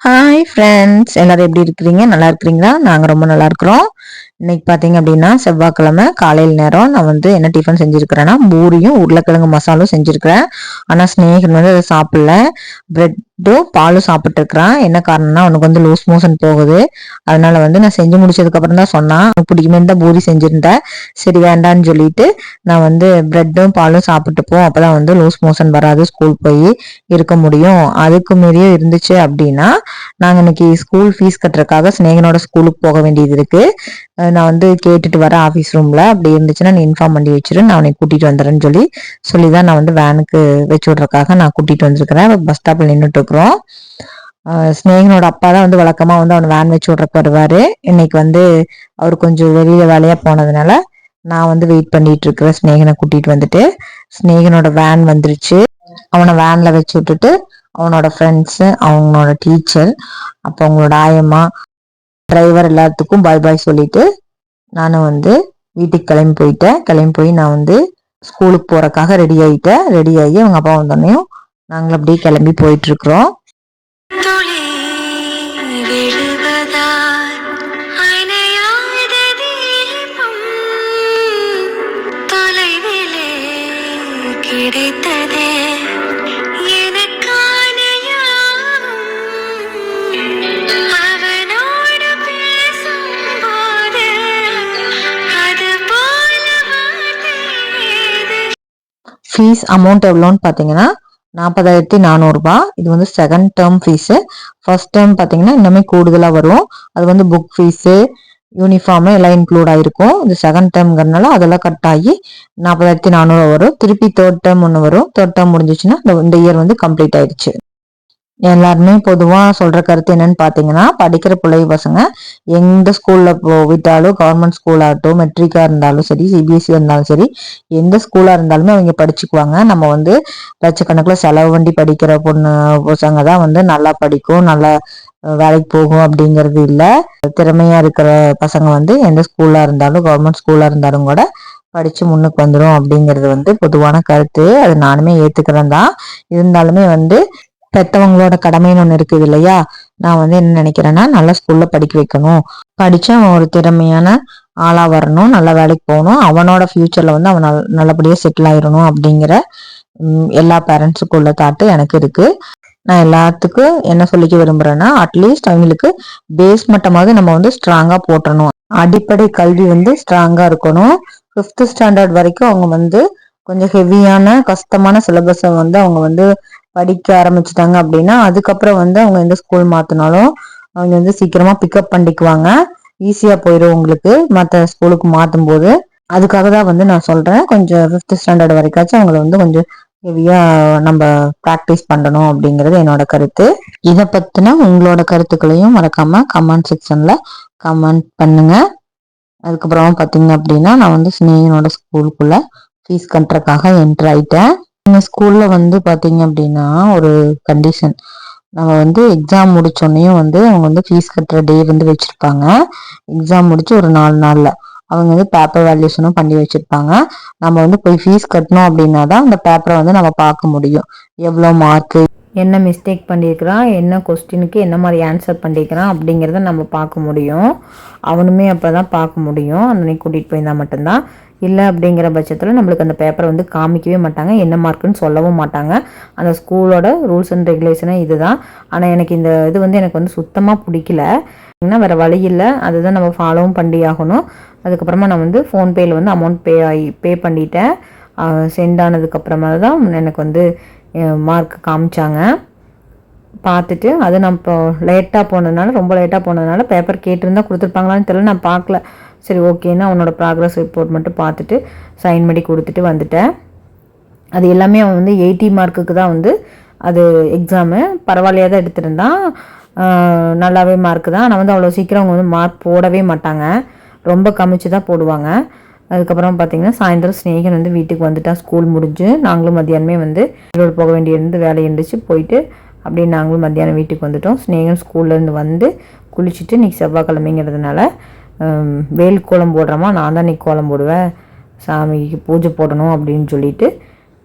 Hi friends எல்லாரும் எப்படி இருக்கிறீங்க? நல்லா இருக்கிறீங்களா? நாங்கள் ரொம்ப நல்லா இருக்கிறோம். இன்னைக்கு பார்த்தீங்க அப்படின்னா செவ்வாய்க்கிழமை காலையில் நேரம் நான் வந்து என்ன டிஃபன் செஞ்சுருக்கிறேன்னா பூரியும் உருளைக்கிழங்கு மசாலும் செஞ்சுருக்கிறேன். ஆனால் ஸ்னேகன் வந்து அதை சாப்பிடல. பிரெட்டும் பாலும் சாப்பிட்டுருக்குறான் என்ன காரணம்னா அவனுக்கு வந்து லூஸ் மோஷன் போகுது. அதனால வந்து நான் செஞ்சு முடிச்சதுக்கப்புறம் தான் சொன்னான். பிடிக்குமே தான் பூரி செஞ்சுருந்தேன் சரி வேண்டான்னு சொல்லிட்டு நான் வந்து பிரெட்டும் பாலும் சாப்பிட்டுப்போம் அப்போ தான் வந்து லூஸ் மோஷன் வராது. ஸ்கூல் போய் இருக்க முடியும். அதுக்கு மீறியும் இருந்துச்சு அப்படின்னா நாங்கள் இன்னைக்கு ஸ்கூல் ஃபீஸ் கட்டுறதுக்காக ஸ்னேகனோட ஸ்கூலுக்கு போக வேண்டியது இருக்குது நான் வந்து கேட்டுட்டு வரேன் ஆஃபீஸ் ரூமில் அப்படி இருந்துச்சுன்னா நீ இன்ஃபார்ம் பண்ணி வச்சிரு. நான் உன்னை கூட்டிகிட்டு வந்துடுறேன்னு சொல்லி சொல்லி தான் நான் வந்து வேனுக்கு வச்சு விட்றதுக்காக நான் கூட்டிகிட்டு வந்திருக்கிறேன். பஸ் ஸ்டாப்பில் நின்றுட்டு இருக்கிறோம். ஸ்னேகனோட அப்பா தான் வந்து வழக்கமாக வந்து அவனை வேன் வச்சு விட்றக்கு வருவார். இன்னைக்கு வந்து அவர் கொஞ்சம் வெளியில் வேலையாக போனதுனால நான் வந்து வெயிட் பண்ணிட்டு இருக்கிறேன் ஸ்னேகனை கூட்டிகிட்டு வந்துட்டு. ஸ்னேகனோட வேன் வந்துருச்சு. அவனை வேனில் வச்சு விட்டுட்டு அவனோட ஃப்ரெண்ட்ஸு அவங்களோட டீச்சர் அப்போ அவங்களோட ஆயம்மா டிரைவர் எல்லாத்துக்கும் பாய் பாய் சொல்லிட்டு நானும் வந்து வீட்டுக்கு கிளம்பி போயிட்டேன். கிளம்பி போய் நான் வந்து ஸ்கூலுக்கு போறக்காக ரெடி ஆயிட்டேன். ரெடி ஆகி அவங்க அப்பா வந்தோடனையும் நாங்களும் அப்படியே கிளம்பி போயிட்டு இருக்கிறோம் கிடைத்ததே ஃபீஸ் அமௌண்ட் எவ்வளோன்னு பார்த்தீங்கன்னா நாற்பதாயிரத்தி நானூறுரூபா இது வந்து second term fees first term பார்த்தீங்கன்னா இன்னுமே கூடுதலாக வரும். அது வந்து புக் ஃபீஸு யூனிஃபார்மு எல்லாம் இன்க்ளூட் ஆகிருக்கும் இது செகண்ட் டேர்ம்ங்கிறனால அதெல்லாம் கட் ஆகி நாற்பதாயிரத்தி நானூறுரூவா வரும். திருப்பி தேர்ட் டேர்ம் ஒன்று வரும். தேர்ட் டேர்ம் முடிஞ்சிச்சுன்னா இந்த இயர் வந்து கம்ப்ளீட் ஆயிடுச்சு. எல்லாருமே பொதுவாக சொல்கிற கருத்து என்னன்னு பார்த்தீங்கன்னா படிக்கிற பிள்ளை பசங்க எந்த ஸ்கூலில் போவிட்டாலும் கவர்மெண்ட் ஸ்கூலாகட்டும் மெட்ரிக்காக இருந்தாலும் சரி சிபிஎஸ்சி இருந்தாலும் சரி எந்த ஸ்கூலாக இருந்தாலுமே அவங்க படிச்சுக்குவாங்க. நம்ம வந்து லட்சக்கணக்கில் செலவு வண்டி படிக்கிற பொண்ணு பசங்க தான் வந்து நல்லா படிக்கும் நல்லா வேலைக்கு போகும் அப்படிங்கிறது இல்லை. திறமையாக இருக்கிற பசங்க வந்து எந்த ஸ்கூலாக இருந்தாலும் கவர்மெண்ட் ஸ்கூலாக இருந்தாலும் கூட படித்து முன்னுக்கு வந்துடும் அப்படிங்கிறது வந்து பொதுவான கருத்து. அது நானுமே ஏற்றுக்கிறேன் தான். இருந்தாலுமே வந்து பெத்தவங்களோட கடமைன்னு ஒன்று இருக்குது இல்லையா? நான் வந்து என்ன நினைக்கிறேன்னா நல்ல ஸ்கூல்ல படிக்க வைக்கணும். படிச்சு அவன் ஒரு திறமையான ஆளா வரணும் நல்ல வேலைக்கு போகணும். அவனோட ஃபியூச்சர்ல வந்து அவன் நல்லபடியா செட்டில் ஆயிடணும் அப்படிங்கிற எல்லா பேரண்ட்ஸுக்கும் உள்ள தாட்டு எனக்கு இருக்கு. நான் எல்லாத்துக்கும் என்ன சொல்லிக்க விரும்புறேன்னா அட்லீஸ்ட் அவங்களுக்கு பேஸ் மட்டமாவது நம்ம வந்து ஸ்ட்ராங்கா போட்டணும் அடிப்படை கல்வி வந்து ஸ்ட்ராங்கா இருக்கணும். ஃபிஃப்த் ஸ்டாண்டர்ட் வரைக்கும் அவங்க வந்து கொஞ்சம் ஹெவியான கஷ்டமான சிலபஸை வந்து அவங்க வந்து படிக்க ஆரம்பிச்சிட்டாங்க அப்படின்னா அதுக்கப்புறம் வந்து அவங்க எந்த ஸ்கூல் மாற்றினாலும் அவங்க வந்து சீக்கிரமா பிக்கப் பண்ணிக்குவாங்க. ஈஸியாக போயிடும் உங்களுக்கு மற்ற ஸ்கூலுக்கு மாற்றும் போது அதுக்காக தான் வந்து நான் சொல்கிறேன் கொஞ்சம் ஃபிஃப்த் ஸ்டாண்டர்ட் வரைக்காச்சும் அவங்களை வந்து கொஞ்சம் ஹெவியாக நம்ம ப்ராக்டிஸ் பண்ணணும் அப்படிங்கிறது என்னோட கருத்து. இதை பற்றின உங்களோட கருத்துக்களையும் மறக்காம கமெண்ட் செக்ஷனில் கமெண்ட் பண்ணுங்க. அதுக்கப்புறம் பார்த்தீங்க அப்படின்னா நான் வந்து ஸ்னேகனோட ஸ்கூலுக்குள்ளே ஃபீஸ் கட்டுறதுக்காக என்ட்ரு ஆயிட்டேன். எங்கள் ஸ்கூலில் வந்து பார்த்தீங்க அப்படின்னா ஒரு கண்டிஷன் நம்ம வந்து எக்ஸாம் முடிச்சோடனையும் வந்து அவங்க வந்து ஃபீஸ் கட்டுற டே வந்து வச்சுருப்பாங்க. எக்ஸாம் முடிச்சு ஒரு நாலு நாளில் அவங்க வந்து பேப்பர் வேல்யூஷனும் பண்ணி வச்சுருப்பாங்க. நம்ம வந்து போய் ஃபீஸ் கட்டணும் அப்படின்னா தான் அந்த பேப்பரை வந்து நம்ம பார்க்க முடியும். எவ்வளோ மார்க்கு என்ன மிஸ்டேக் பண்ணியிருக்கிறான் என்ன கொஸ்டினுக்கு என்ன மாதிரி ஆன்சர் பண்ணியிருக்கிறான் அப்படிங்கிறத நம்ம பார்க்க முடியும். அவனுமே அப்போ தான் பார்க்க முடியும். அன்னைக்கு கூட்டிகிட்டு போயிருந்தால் மட்டும்தான். இல்லை அப்படிங்கிற பட்சத்தில் நம்மளுக்கு அந்த பேப்பரை வந்து காமிக்கவே மாட்டாங்க என்ன மார்க்குன்னு சொல்லவும் மாட்டாங்க. அந்த ஸ்கூலோட ரூல்ஸ் அண்ட் ரெகுலேஷனே இதுதான். ஆனால் எனக்கு இந்த இது வந்து எனக்கு வந்து சுத்தமாக பிடிக்கல. ஏன்னா வேறு வழி இல்லை. அதுதான் நம்ம ஃபாலோவும் பண்ணி ஆகணும். அதுக்கப்புறமா நான் வந்து ஃபோன்பேயில் வந்து அமௌண்ட் பே ஆகி பே பண்ணிட்டேன். சென்ட் ஆனதுக்கப்புறமா தான் எனக்கு வந்து மார்க் காமிச்சாங்க. பார்த்துட்டு அது நான் இப்போ லேட்டாக போனதுனால ரொம்ப லேட்டாக போனதுனால பேப்பர் கேட்டிருந்தா கொடுத்துருப்பாங்களான்னு தெரியல. நான் பார்க்கல. சரி ஓகேன்னு அவனோட ப்ராக்ரஸ் ரிப்போர்ட் மட்டும் பார்த்துட்டு சைன் பண்ணி கொடுத்துட்டு வந்துட்டேன். அது எல்லாமே அவன் வந்து எயிட்டி மார்க்குக்கு தான் வந்து அது எக்ஸாமு பரவாயில்லையாக தான் எடுத்திருந்தான். நல்லாவே மார்க்கு தான். ஆனால் வந்து அவ்வளோ சீக்கிரம் அவங்க வந்து மார்க் போடவே மாட்டாங்க. ரொம்ப கமிச்சு தான் போடுவாங்க. அதுக்கப்புறம் பார்த்தீங்கன்னா சாயந்தரம் ஸ்னேகன் வந்து வீட்டுக்கு வந்துட்டா. ஸ்கூல் முடிஞ்சு நாங்களும் மத்தியானமே வந்து போக வேண்டியிருந்து வேலை இருந்துச்சு. போயிட்டு அப்படியே நாங்களும் மத்தியானம் வீட்டுக்கு வந்துட்டோம். ஸ்னேகன் ஸ்கூல்லேருந்து வந்து குளிச்சுட்டு இன்றைக்கி செவ்வாய்க்கிழமைங்கிறதுனால வேல் கோலம் போடுறோமா? நான் தான் கோலம் போடுவேன். சாமிக்கு பூஜை போடணும் அப்படின்னு சொல்லிட்டு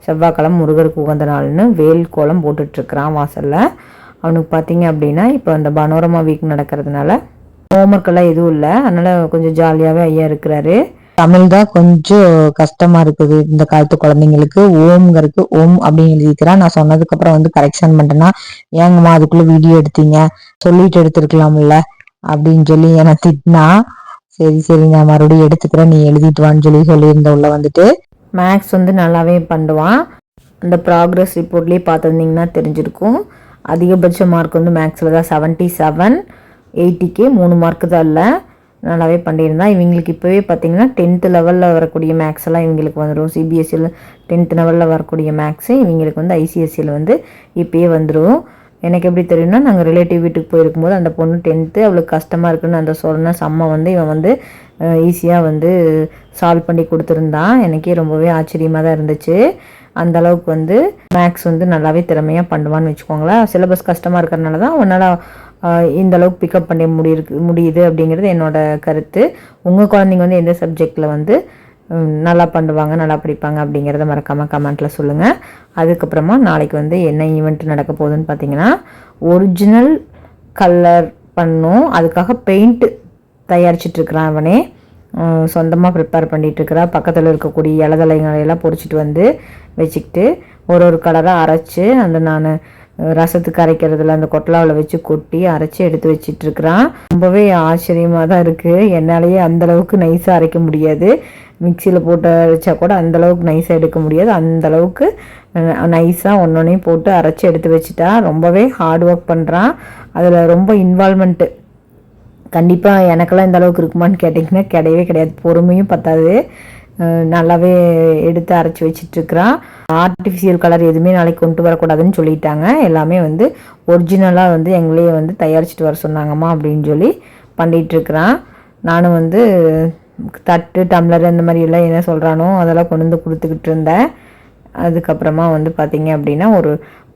செவ்வாய்க்கிழமை முருகருக்கு உகந்த நாள்னு வேல் கோலம் போட்டுட்ருக்குறான் வாசலில். அவனுக்கு பார்த்தீங்க அப்படின்னா இப்போ அந்த பனோரமா வீக் நடக்கிறதுனால ஹோம்ஒர்க்கெல்லாம் எதுவும் இல்லை. அதனால் கொஞ்சம் ஜாலியாகவே ஐயா இருக்கிறாரு. தமிழ் தான் கொஞ்சம் கஷ்டமா இருக்குது இந்த காலத்து குழந்தைங்களுக்கு. ஓம்ங்கிறதுக்கு ஓம் அப்படின்னு எழுதிக்கிறா நான் சொன்னதுக்கு அப்புறம் வந்து கரெக்ஷன் பண்ணிட்டேன்னா ஏங்கம்மா அதுக்குள்ள வீடியோ எடுத்தீங்க. சொல்லிட்டு எடுத்துருக்கலாம்ல அப்படின்னு சொல்லி என்னை திட்டினா சரி சரி நான் மறுபடியும் எடுத்துக்கிறேன். நீ எழுதிட்டு வான்னு சொல்லி சொல்லியிருந்த உள்ள வந்துட்டு. மேக்ஸ் வந்து நல்லாவே பண்ணுவான். அந்த ப்ராக்ரஸ் ரிப்போர்ட்லேயே பார்த்துருந்தீங்கன்னா தெரிஞ்சிருக்கும். அதிகபட்ச மார்க் வந்து மேக்ஸில் தான் செவன்ட்டி செவன் எயிட்டிக்கு மூணு மார்க்கு தான் இல்லை. நல்லாவே பண்ணியிருந்தான் இவங்களுக்கு இப்போவே பார்த்தீங்கன்னா டென்த்து லெவலில் வரக்கூடிய மேக்ஸ் எல்லாம் இவங்களுக்கு வந்துடும் சிபிஎஸ்சியில் டென்த்து லெவலில் வரக்கூடிய மேக்ஸு இவங்களுக்கு வந்து ஐசிஎஸ்சியில் வந்து இப்போயே வந்துடும் எனக்கு எப்படி தெரியும்னா நாங்கள் ரிலேட்டிவ் வீட்டுக்கு போயிருக்கும்போது அந்த பொண்ணு டென்த்து அவளுக்கு கஷ்டமாக இருக்குன்னு அந்த சொன்ன செம்ம வந்து இவன் வந்து ஈஸியாக வந்து சால்வ் பண்ணி கொடுத்துருந்தான். எனக்கே ரொம்பவே ஆச்சரியமாக தான் இருந்துச்சு. அந்த அளவுக்கு வந்து மேக்ஸ் வந்து நல்லாவே திறமையாக பண்ணுவான்னு வச்சுக்கோங்களேன். சிலபஸ் கஷ்டமாக இருக்கிறனால தான் உன்னால் இந்த அளவுக்கு பிக்கப் பண்ணி முடியிருக்கு முடியுது அப்படிங்கிறது என்னோட கருத்து. உங்கள் குழந்தைங்க வந்து எந்த சப்ஜெக்டில் வந்து நல்லா பண்ணுவாங்க நல்லா படிப்பாங்க அப்படிங்கிறத மறக்காமல் கமெண்ட்டில் சொல்லுங்கள் அதுக்கப்புறமா நாளைக்கு வந்து என்ன ஈவெண்ட் நடக்க போகுதுன்னு பார்த்தீங்கன்னா ஒரிஜினல் கலர் பண்ணும். அதுக்காக பெயிண்ட் தயாரிச்சிட்ருக்கிறான் அவனே. சொந்தமாக ப்ரிப்பேர் பண்ணிகிட்ருக்கிறா பக்கத்தில் இருக்கக்கூடிய இலதலைங்களையெல்லாம் பொறிச்சிட்டு வந்து வச்சுக்கிட்டு ஒரு ஒரு கலராக அரைச்சி அந்த நான் ரசத்துக்கு அரைக்கிறதுல அந்த கொட்டலாவில் வச்சு கொட்டி அரைச்சி எடுத்து வச்சிட்ருக்குறான். ரொம்பவே ஆச்சரியமாக தான் இருக்குது என்னாலேயே அந்தளவுக்கு நைஸாக அரைக்க முடியாது. மிக்சியில் போட்டு அரைச்சா கூட அந்தளவுக்கு நைஸாக எடுக்க முடியாது. அந்தளவுக்கு நைஸாக ஒன்றொன்னையும் போட்டு அரைச்சி எடுத்து வச்சுட்டா ரொம்பவே ஹார்ட் ஒர்க் பண்ணுறான் அதில் ரொம்ப இன்வால்மெண்ட்டு கண்டிப்பாக எனக்கெல்லாம் இந்த அளவுக்கு இருக்குமான்னு கேட்டிங்கன்னா கிடையவே கிடையாது. பொறுமையும் பத்தாது. நல்லாவே எடுத்து அரைச்சி வச்சிட்ருக்குறான். ஆர்டிஃபிஷியல் கலர் எதுவுமே நாளைக்கு கொண்டு வரக்கூடாதுன்னு சொல்லிட்டாங்க. எல்லாமே வந்து ஒரிஜினலாக வந்து எங்களையே வந்து தயாரிச்சிட்டு வர சொன்னாங்கம்மா அப்படின்னு சொல்லி பண்ணிகிட்ருக்குறான் நானும் வந்து தட்டு டம்ளர் அந்த மாதிரி எல்லாம் என்ன சொல்கிறானோ அதெல்லாம் கொண்டு வந்து கொடுத்துக்கிட்டு இருந்தேன். அதுக்கப்புறமா வந்து பார்த்திங்க அப்படின்னா ஒரு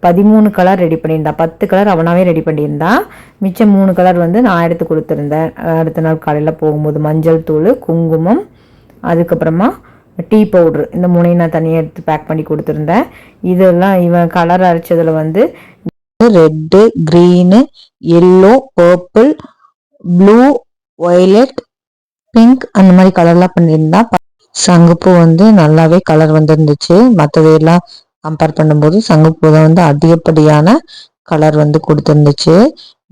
பதிமூணு கலர் ரெடி பண்ணியிருந்தான் பத்து கலர் அவனாவே ரெடி பண்ணியிருந்தான் மிச்சம் மூணு கலர் வந்து நான் எடுத்து கொடுத்துருந்தேன். அடுத்த நாள் காலையில் போகும்போது மஞ்சள் தூள் குங்குமம் அதுக்கப்புறமா டீ பவுட்ரு இந்த மூணையும் நான் தனியாக எடுத்து பேக் பண்ணி கொடுத்துருந்தேன். இதெல்லாம் இவன் கலர் அரைச்சதில் வந்து red green yellow purple blue violet pink அந்த மாதிரி கலர்லாம் பண்ணியிருந்தா சங்குப்பூ வந்து நல்லாவே கலர் வந்துருந்துச்சு. மற்றதையெல்லாம் கம்பேர் பண்ணும்போது சங்குப்பூ தான் வந்து அதிகப்படியான கலர் வந்து கொடுத்துருந்துச்சு.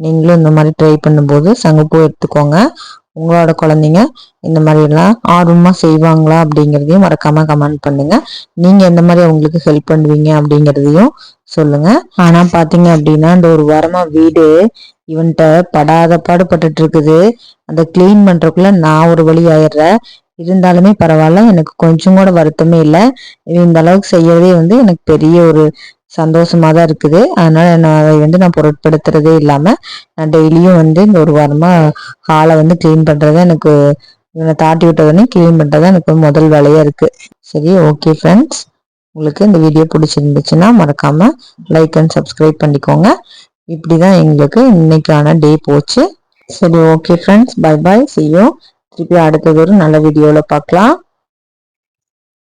நீங்களும் இந்த மாதிரி ட்ரை பண்ணும்போது சங்குப்பூ எடுத்துக்கோங்க. உங்களோட குழந்தைங்க இந்த மாதிரிலாம் ஆர்வமாக செய்வாங்களா அப்படிங்கிறதையும் மறக்காம கமெண்ட் பண்ணுங்க. நீங்கள் எந்த மாதிரி அவங்களுக்கு ஹெல்ப் பண்ணுவீங்க அப்படிங்கிறதையும் சொல்லுங்க. ஆனால் பார்த்தீங்க அப்படின்னா இந்த ஒரு வாரமாக வீடு இவன்கிட்ட படாத பாடுபட்டுட்டு இருக்குது. அந்த கிளீன் பண்ணுறக்குள்ள நான் ஒரு வழி ஆயிடுறேன். இருந்தாலுமே பரவாயில்ல எனக்கு கொஞ்சம் கூட வருத்தமே இல்லை. இந்த அளவுக்கு செய்யறதே வந்து எனக்கு பெரிய ஒரு சந்தோஷமாக தான் இருக்குது. அதனால் நான் அதை வந்து நான் பொருட்படுத்துறதே இல்லாமல் நான் டெய்லியும் வந்து இந்த ஒரு வாரமாக ஹாலை வந்து க்ளீன் பண்ணுறது எனக்கு இவனை தாட்டி விட்டதுன்னு க்ளீன் பண்ணுறது எனக்கு முதல் வேலையாக இருக்குது சரி ஓகே ஃப்ரெண்ட்ஸ் உங்களுக்கு இந்த வீடியோ பிடிச்சிருந்துச்சுன்னா மறக்காமல் லைக் அண்ட் சப்ஸ்கிரைப் பண்ணிக்கோங்க. இப்படி தான் எங்களுக்கு இன்னைக்கான டே போச்சு. சரி ஓகே ஃப்ரெண்ட்ஸ் பை பாய் செய்யும் திருப்பி அடுத்தது ஒரு நல்ல வீடியோவில் பார்க்கலாம்.